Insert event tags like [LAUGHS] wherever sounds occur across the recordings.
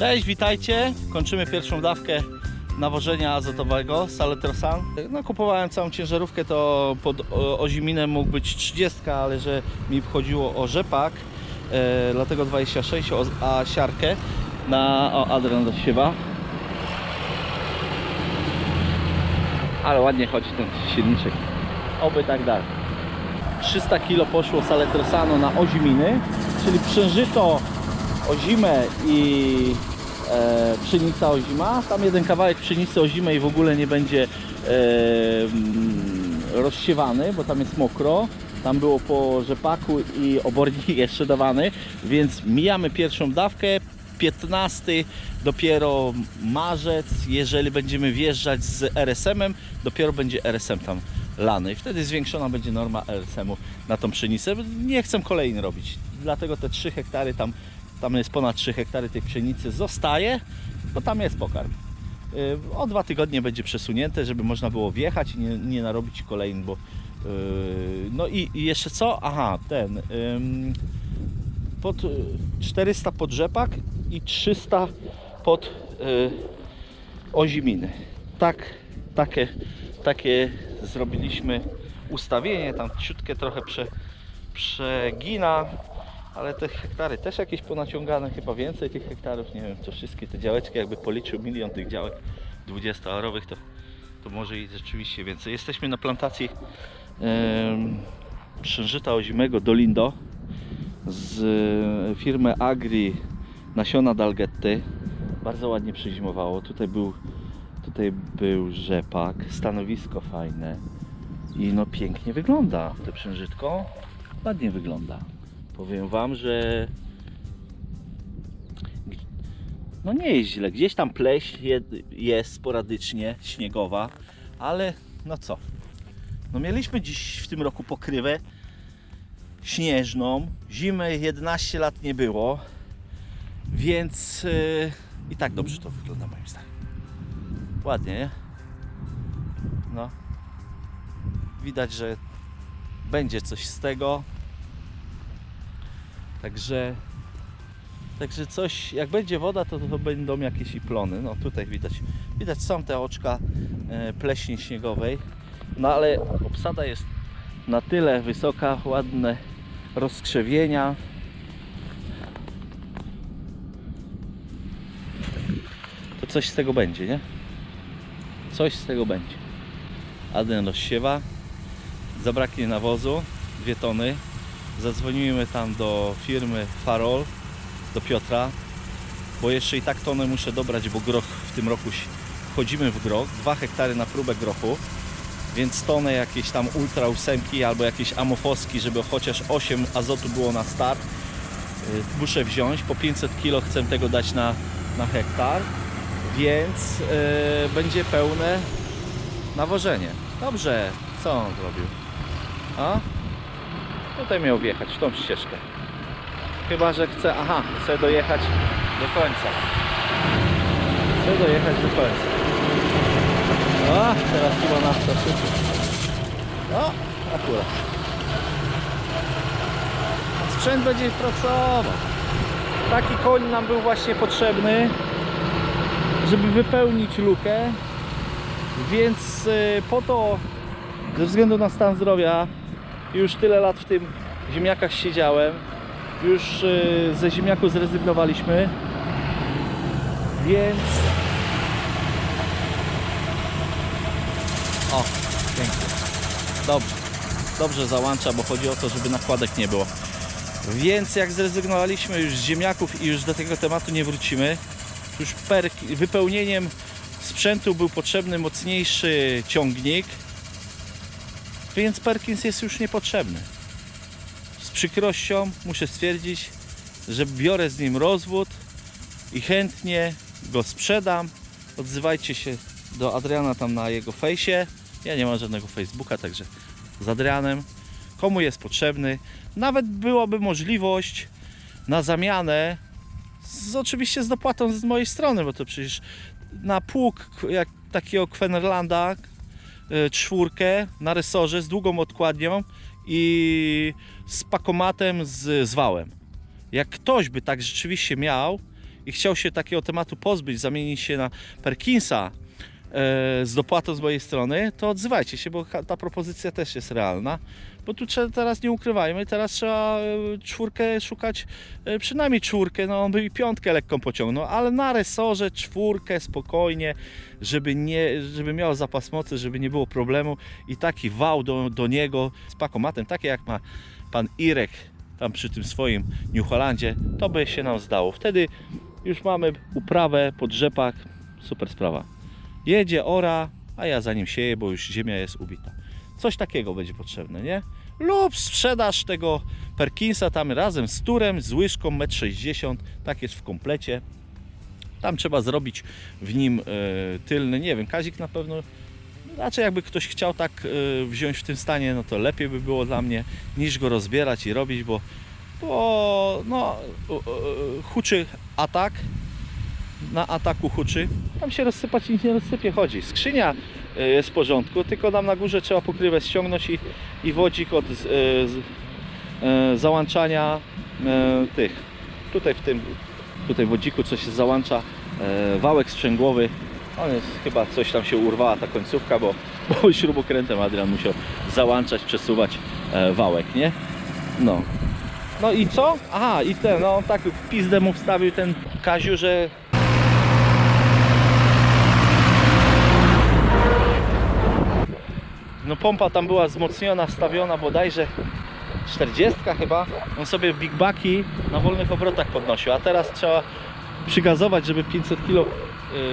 Cześć, witajcie. Kończymy pierwszą dawkę nawożenia azotowego Saletrosan. No, kupowałem całą ciężarówkę, to pod o- oziminę mógł być 30, ale że mi chodziło o rzepak, e, dlatego 26, o, a siarkę na o, Adrian do siewa. Ale ładnie chodzi ten silniczek. Oby tak dalej. 300 kg poszło saletrosano na oziminy, czyli przężyto ozimę i e, pszenica ozima. Tam jeden kawałek pszenicy ozimej w ogóle nie będzie e, mm, rozsiewany, bo tam jest mokro. Tam było po rzepaku i obornik [LAUGHS] jeszcze dawany, więc mijamy pierwszą dawkę. 15 dopiero marzec, jeżeli będziemy wjeżdżać z RSM-em, dopiero będzie RSM tam lany. Wtedy zwiększona będzie norma RSM-u na tą pszenicę. Nie chcę kolejn robić, dlatego te 3 hektary tam, tam jest ponad 3 hektary tej pszenicy zostaje, bo tam jest pokarm. Yy, O dwa tygodnie będzie przesunięte, żeby można było wjechać i nie, nie narobić kolejn, bo yy, no i, i jeszcze co? Aha, ten pod y, 400 pod rzepak i 300 pod y, oziminy. Tak, takie, takie zrobiliśmy ustawienie, tam ciutkę trochę prze, przegina, ale te hektary też jakieś ponaciągane, chyba więcej tych hektarów, nie wiem, to wszystkie te działeczki, jakby policzył milion tych działek 20-arowych, to, to może i rzeczywiście więcej. Jesteśmy na plantacji em, przężyta ozimego Dolindo z e, firmy Agri nasiona Dalgetty. Bardzo ładnie przyzimowało. Tutaj był, tutaj był rzepak, stanowisko fajne i no pięknie wygląda to przężytko. Ładnie wygląda. Powiem Wam, że no nie jest źle. Gdzieś tam pleśń je- jest sporadycznie, śniegowa, ale no co? No mieliśmy dziś w tym roku pokrywę śnieżną. Zimy 11 lat nie było, więc yy, i tak dobrze to wygląda moim zdaniem. Ładnie, nie? No. Widać, że będzie coś z tego. Także Także coś, jak będzie woda, to, to będą jakieś plony. No tutaj widać, widać są te oczka e, pleśni śniegowej. No ale obsada jest na tyle wysoka, ładne rozkrzewienia. To coś z tego będzie, nie? Coś z tego będzie. Adrian rozsiewa. Zabraknie nawozu, dwie tony. Zadzwonimy tam do firmy Farol, do Piotra, bo jeszcze i tak tonę muszę dobrać, bo groch w tym roku wchodzimy w groch, 2 hektary na próbę grochu, więc tonę jakieś tam ultra ósemki albo jakieś amofoski, żeby chociaż 8 azotu było na start. Y, Muszę wziąć, po 500 kg chcę tego dać na, na hektar, więc y, będzie pełne nawożenie. Dobrze, co on zrobił? A? Tutaj miał wjechać w tą ścieżkę. Chyba, że chce, aha, chce dojechać do końca. Chce dojechać do końca. A, teraz chyba nafta szybko. O, akurat. Sprzęt będzie pracował. Taki koń nam był właśnie potrzebny, żeby wypełnić lukę. Więc y, po to, ze względu na stan zdrowia, już tyle lat w tym ziemniakach siedziałem, już y, ze ziemniaku zrezygnowaliśmy, więc o, pięknie. Dobrze, dobrze załącza, bo chodzi o to, żeby nakładek nie było. Więc jak zrezygnowaliśmy już z ziemniaków i już do tego tematu nie wrócimy, już per, wypełnieniem sprzętu był potrzebny mocniejszy ciągnik, więc Perkins jest już niepotrzebny. Z przykrością muszę stwierdzić, że biorę z nim rozwód i chętnie go sprzedam. Odzywajcie się do Adriana tam na jego fejsie. Ja nie mam żadnego Facebooka, także z Adrianem. Komu jest potrzebny. Nawet byłaby możliwość na zamianę, z, oczywiście z dopłatą z mojej strony, bo to przecież na pług jak takiego Kwenerlanda czwórkę na resorze z długą odkładnią i z pakomatem z, z wałem. Jak ktoś by tak rzeczywiście miał i chciał się takiego tematu pozbyć, zamienić się na Perkinsa e, z dopłatą z mojej strony, to odzywajcie się, bo ta propozycja też jest realna. Bo tu trzeba, teraz nie ukrywajmy, teraz trzeba e, czwórkę szukać, e, przynajmniej czwórkę, no on by i piątkę lekką pociągnął, ale na resorze czwórkę spokojnie, żeby, nie, żeby miał zapas mocy, żeby nie było problemu i taki wał do, do niego z pakomatem, takie jak ma pan Irek tam przy tym swoim New Hollandzie, to by się nam zdało. Wtedy już mamy uprawę pod rzepak, super sprawa. Jedzie, ora, a ja za nim sieję, bo już ziemia jest ubita. Coś takiego będzie potrzebne, nie? Lub sprzedaż tego Perkinsa tam razem z turem, z łyżką 1,60 m, tak jest w komplecie. Tam trzeba zrobić w nim e, tylny, nie wiem, Kazik na pewno Raczej jakby ktoś chciał tak e, wziąć w tym stanie, no to lepiej by było dla mnie niż go rozbierać i robić, bo, bo no, e, huczy atak, na ataku huczy. Tam się rozsypać nic nie rozsypie, chodzi. Skrzynia e, jest w porządku, tylko tam na górze trzeba pokrywę ściągnąć i, i wodzik od z, e, z, e, załączania tych. Tutaj w tym tutaj wodziku coś się załącza, wałek sprzęgłowy. On jest chyba coś tam się urwała ta końcówka, bo, [LAUGHS] bo śrubokrętem Adrian musiał załączać, przesuwać wałek, nie? No. No i co? Aha, i ten, no tak w pizdę mu wstawił ten Kaziu, że no pompa tam była wzmocniona, wstawiona bodajże 40 chyba. On sobie big baki na wolnych obrotach podnosił, a teraz trzeba przygazować, żeby 500 kg,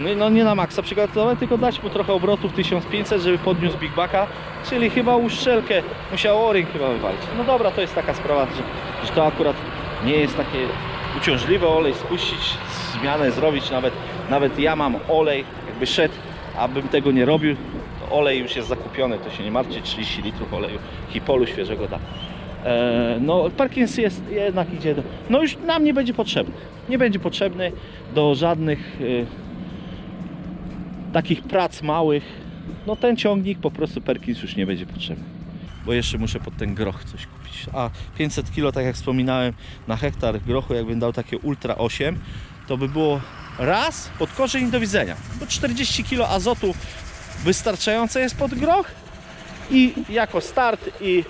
yy, no nie na maksa przygazować, tylko dać mu trochę obrotów 1500, żeby podniósł big baka, czyli chyba uszczelkę musiał o-ring chyba wywalić. No dobra, to jest taka sprawa, że, że to akurat nie jest takie uciążliwe, olej spuścić, zmianę zrobić, nawet, nawet ja mam olej, jakby szedł, abym tego nie robił, olej już jest zakupiony, to się nie martwcie, 30 litrów oleju hipolu świeżego da. E, no Parkins jest jednak idzie do, no już nam nie będzie potrzebny. Nie będzie potrzebny do żadnych e, takich prac małych. No ten ciągnik po prostu Perkins już nie będzie potrzebny. Bo jeszcze muszę pod ten groch coś kupić. A 500 kg tak jak wspominałem na hektar grochu jakbym dał takie Ultra 8 to by było raz pod korzeń do widzenia. Bo 40 kg azotu wystarczające jest pod groch i jako start i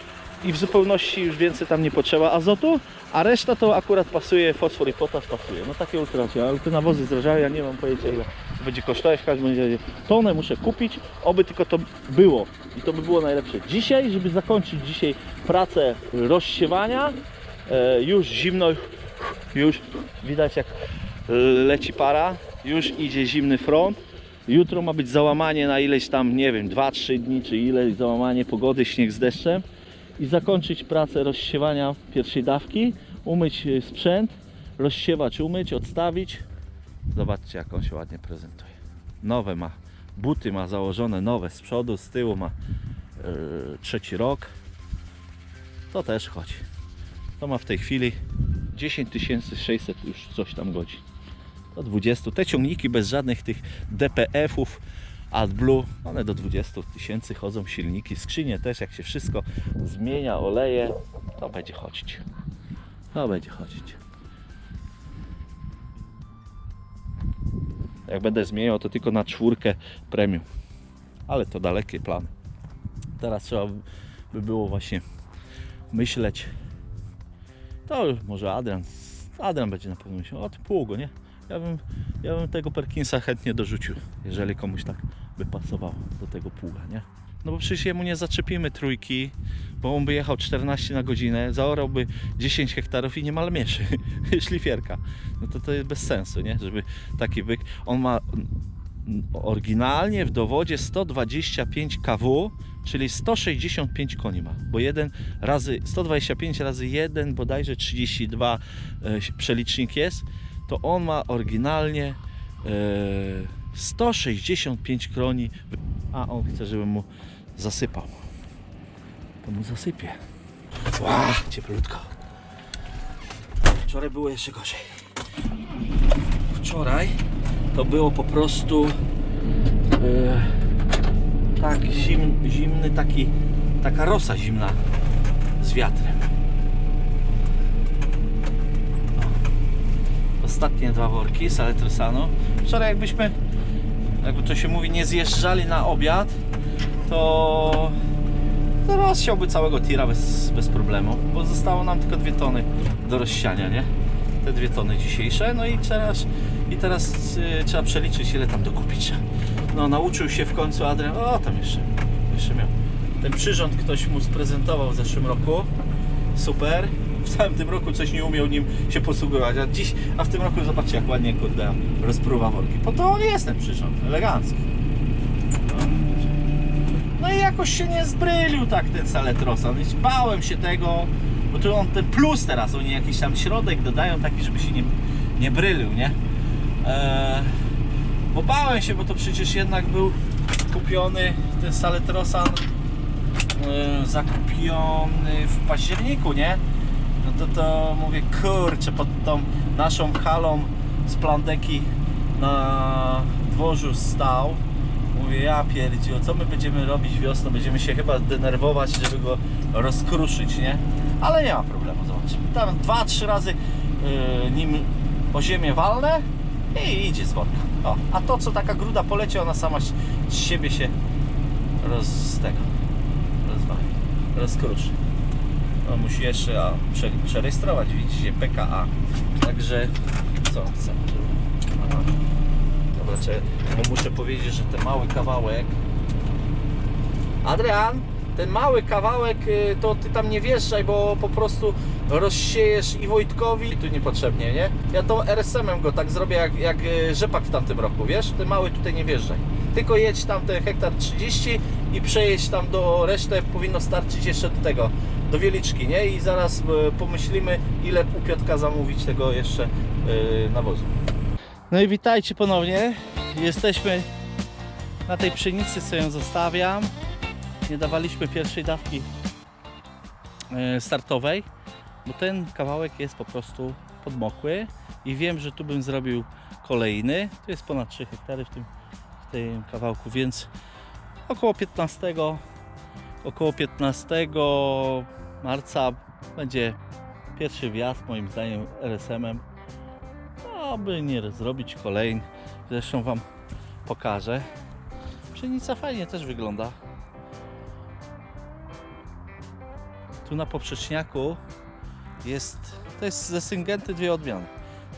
i w zupełności już więcej tam nie potrzeba azotu, a reszta to akurat pasuje, fosfor i potas pasuje. No takie ultracie, ale te nawozy zdrażają, ja nie mam pojęcia ile będzie kosztować, w każdym razie tonę muszę kupić, oby tylko to było. I to by było najlepsze. Dzisiaj, żeby zakończyć dzisiaj pracę rozsiewania, e, już zimno, już widać jak leci para, już idzie zimny front, jutro ma być załamanie na ileś tam, nie wiem, 2-3 dni, czy ileś załamanie pogody, śnieg z deszczem i zakończyć pracę rozsiewania pierwszej dawki, umyć y, sprzęt, rozsiewać, umyć, odstawić. Zobaczcie jak on się ładnie prezentuje. Nowe ma, buty ma założone nowe z przodu, z tyłu ma yy, trzeci rok. To też chodzi. To ma w tej chwili 10 600 już coś tam godzin. Do 20. Te ciągniki bez żadnych tych DPF-ów AdBlue, one do 20 tysięcy chodzą, silniki, skrzynie też, jak się wszystko zmienia, oleje, to będzie chodzić. To będzie chodzić. Jak będę zmieniał, to tylko na czwórkę premium. Ale to dalekie plany. Teraz trzeba by było właśnie myśleć. To może Adrian. Adrian będzie na pewno myślał, o ty pługo, nie? Ja bym, ja bym tego Perkinsa chętnie dorzucił, jeżeli komuś tak by pasowało do tego pługa, nie? No bo przecież jemu nie zaczepimy trójki, bo on by jechał 14 na godzinę, zaorałby 10 hektarów i niemal mieszy [LAUGHS] szlifierka. No to to jest bez sensu, nie? Żeby taki byk... On ma oryginalnie w dowodzie 125 kW, czyli 165 koni ma, bo jeden razy 125 razy 1 bodajże 32 e, przelicznik jest, to on ma oryginalnie e, 165 kroni, a on chce, żebym mu zasypał. To mu zasypię. Ła, cieplutko. Wczoraj było jeszcze gorzej. Wczoraj to było po prostu e, tak zim, zimny, taki, taka rosa zimna z wiatrem. O. To Ostatnie dwa worki Saletrosanu. Wczoraj jakbyśmy, jakby to się mówi, nie zjeżdżali na obiad, to, to rozsiałby całego tira bez, bez problemu, bo zostało nam tylko dwie tony do rozsiania, nie? Te dwie tony dzisiejsze, no i teraz, i teraz y, trzeba przeliczyć ile tam dokupić. No nauczył się w końcu Adrian, o tam jeszcze, jeszcze miał. Ten przyrząd ktoś mu sprezentował w zeszłym roku, super. W całym tym roku coś nie umiał nim się posługiwać, a dziś, a w tym roku zobaczcie jak ładnie kurde rozpruwa worki. Po to on jest ten przyrząd, elegancki. No. No i jakoś się nie zbrylił tak ten Saletrosan. Więc Bałem się tego, bo tu on ten plus teraz, oni jakiś tam środek dodają taki, żeby się nie, nie brylił, nie? Eee, bo bałem się, bo to przecież jednak był kupiony ten Saletrosan e, zakupiony w październiku, nie? No to to mówię, kurczę, pod tą naszą halą z plandeki na dworzu stał. Mówię, ja pierdziu, co my będziemy robić wiosną? Będziemy się chyba denerwować, żeby go rozkruszyć, nie? Ale nie ma problemu, zobaczmy. Tam dwa, trzy razy yy, nim o ziemię walnę i idzie z worka. O, a to co taka gruda poleci, ona sama z siebie się roz z tego rozwali, rozkruszy. No, musi jeszcze a, prze, przerejestrować, widzicie, PKA. Także co chcę? Dobra, czekaj, bo muszę powiedzieć, że ten mały kawałek. Adrian, ten mały kawałek y, to ty tam nie wjeżdżaj, bo po prostu rozsiejesz i Wojtkowi tu niepotrzebnie, nie? Ja tą RSM-em go tak zrobię jak, jak y, rzepak w tamtym roku, wiesz? Ty mały tutaj nie wjeżdżaj. Tylko jedź tam ten hektar 30 i przejedź tam do resztę powinno starczyć jeszcze do tego, do wieliczki, nie? I zaraz y, pomyślimy ile u Piotka zamówić tego jeszcze y, nawozu. No i witajcie ponownie. Jesteśmy na tej pszenicy, co ją zostawiam. Nie dawaliśmy pierwszej dawki e, startowej, bo ten kawałek jest po prostu podmokły i wiem, że tu bym zrobił kolejny. To jest ponad 3 hektary w tym, w tym kawałku, więc około 15 około 15 marca będzie pierwszy wjazd moim zdaniem RSM-em aby nie zrobić kolejny. Zresztą Wam pokażę. Pszenica fajnie też wygląda. Tu na poprzeczniaku jest, to jest ze Syngenty dwie odmiany.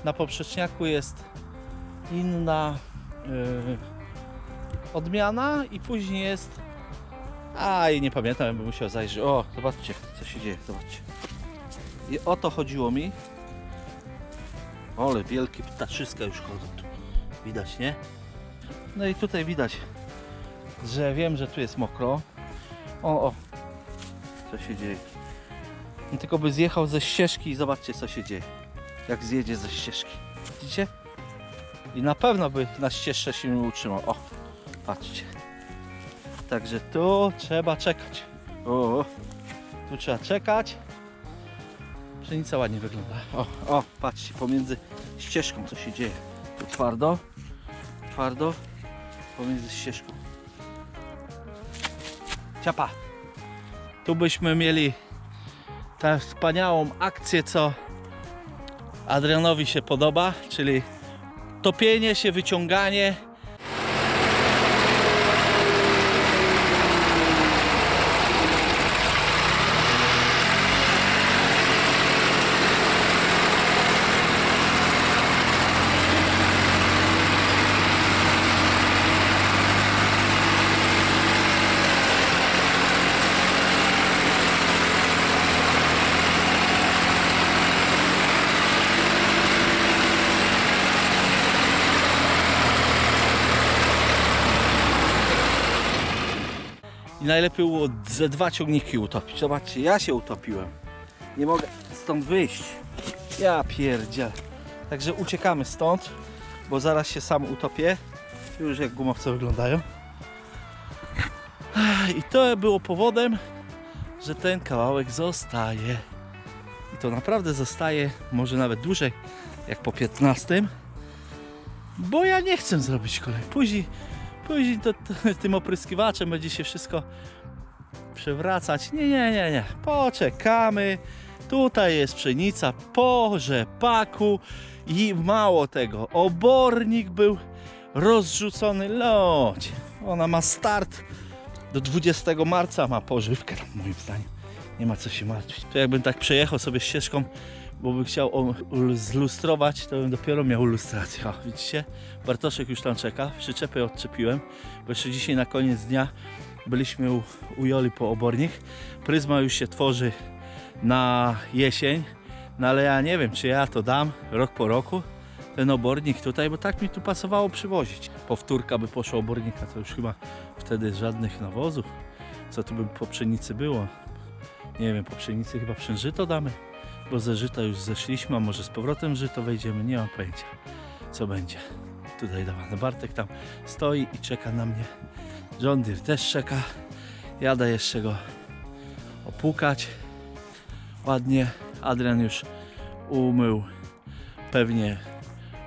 Na poprzeczniaku jest inna yy, odmiana i później jest a i nie pamiętam, bym musiał zajrzeć. O, zobaczcie, co się dzieje, zobaczcie. I o to chodziło mi. Ole, wielkie ptaszyska już chodzą tu. Widać, nie? No i tutaj widać, że wiem, że tu jest mokro. O, o. Co się dzieje? No tylko by zjechał ze ścieżki i zobaczcie, co się dzieje. Jak zjedzie ze ścieżki. Widzicie? I na pewno by na ścieżce się utrzymał. O, patrzcie. Także tu trzeba czekać. O, tu trzeba czekać. Pszenica ładnie wygląda. O, o, patrzcie, pomiędzy ścieżką co się dzieje. Tu twardo, twardo, pomiędzy ścieżką. Ciapa. Tu byśmy mieli tę wspaniałą akcję, co Adrianowi się podoba, czyli topienie się, wyciąganie. I najlepiej było ze dwa ciągniki utopić. Zobaczcie, ja się utopiłem. Nie mogę stąd wyjść. Ja pierdziel. Także uciekamy stąd, bo zaraz się sam utopię. Już jak gumowce wyglądają. I to było powodem, że ten kawałek zostaje. I to naprawdę zostaje, może nawet dłużej, jak po 15. Bo ja nie chcę zrobić kolej. Później Później to, to, tym opryskiwaczem będzie się wszystko przewracać. Nie, nie, nie, nie. Poczekamy. Tutaj jest pszenica po rzepaku i mało tego, obornik był rozrzucony lodzie. Ona ma start do 20 marca, ma pożywkę, moim zdaniem. Nie ma co się martwić. To jakbym tak przejechał sobie ścieżką, bo bym chciał zlustrować, to bym dopiero miał lustrację. Widzicie? Bartoszek już tam czeka, przyczepę odczepiłem, bo jeszcze dzisiaj na koniec dnia byliśmy u, u Joli po obornik. Pryzma już się tworzy na jesień, no ale ja nie wiem, czy ja to dam rok po roku, ten obornik tutaj, bo tak mi tu pasowało przywozić. Powtórka by poszła obornika, to już chyba wtedy żadnych nawozów. Co tu by po pszenicy było? Nie wiem, po pszenicy chyba przężyto damy, bo ze żyta już zeszliśmy, a może z powrotem w żyto wejdziemy, nie mam pojęcia co będzie. Tutaj dawane. Bartek tam stoi i czeka na mnie. John Deere też czeka. Jadę jeszcze go opłukać ładnie. Adrian już umył pewnie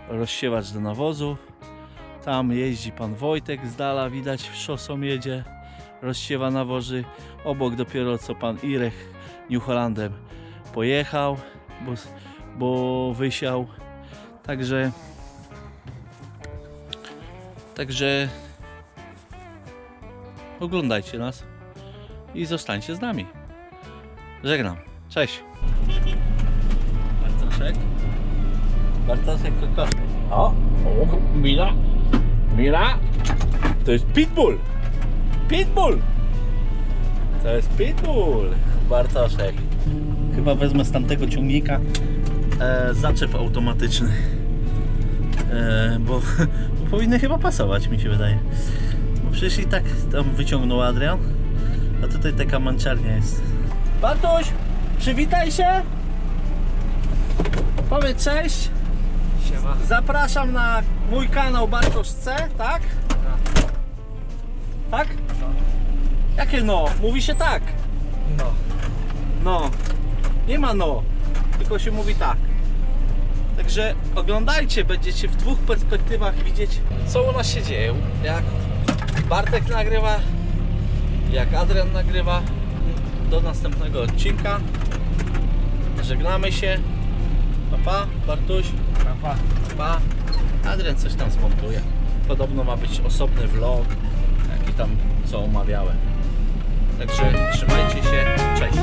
rozsiewacz do nawozu. Tam jeździ pan Wojtek z dala, widać szosą jedzie, rozsiewa nawozy. Obok dopiero co pan Irek New pojechał, bo, bo wysiał. Także Także oglądajcie nas i zostańcie z nami. Żegnam. Cześć. Bartoszek. Bartoszek to koszek. O, o, Mila. Mila. To jest Pitbull. Pitbull. To jest Pitbull. Bartoszek. Chyba wezmę z tamtego ciągnika e, zaczep automatyczny. E, [LAUGHS] bo, powinny chyba pasować, mi się wydaje. Bo przecież i tak tam wyciągnął Adrian, a tutaj taka męczarnia jest. Bartuś, przywitaj się! Powiedz cześć! Siema. Zapraszam na mój kanał Bartosz C, tak? Tak? Jakie no? Mówi się tak. No. No. Nie ma no. Tylko się mówi tak. Także oglądajcie, będziecie w dwóch perspektywach widzieć, co u nas się dzieje. Jak Bartek nagrywa, jak Adrian nagrywa. Do następnego odcinka. Żegnamy się. Pa, pa, Bartuś. Papa. Pa. Adrian coś tam zmontuje. Podobno ma być osobny vlog, jaki tam co omawiałem. Także trzymajcie się. Cześć.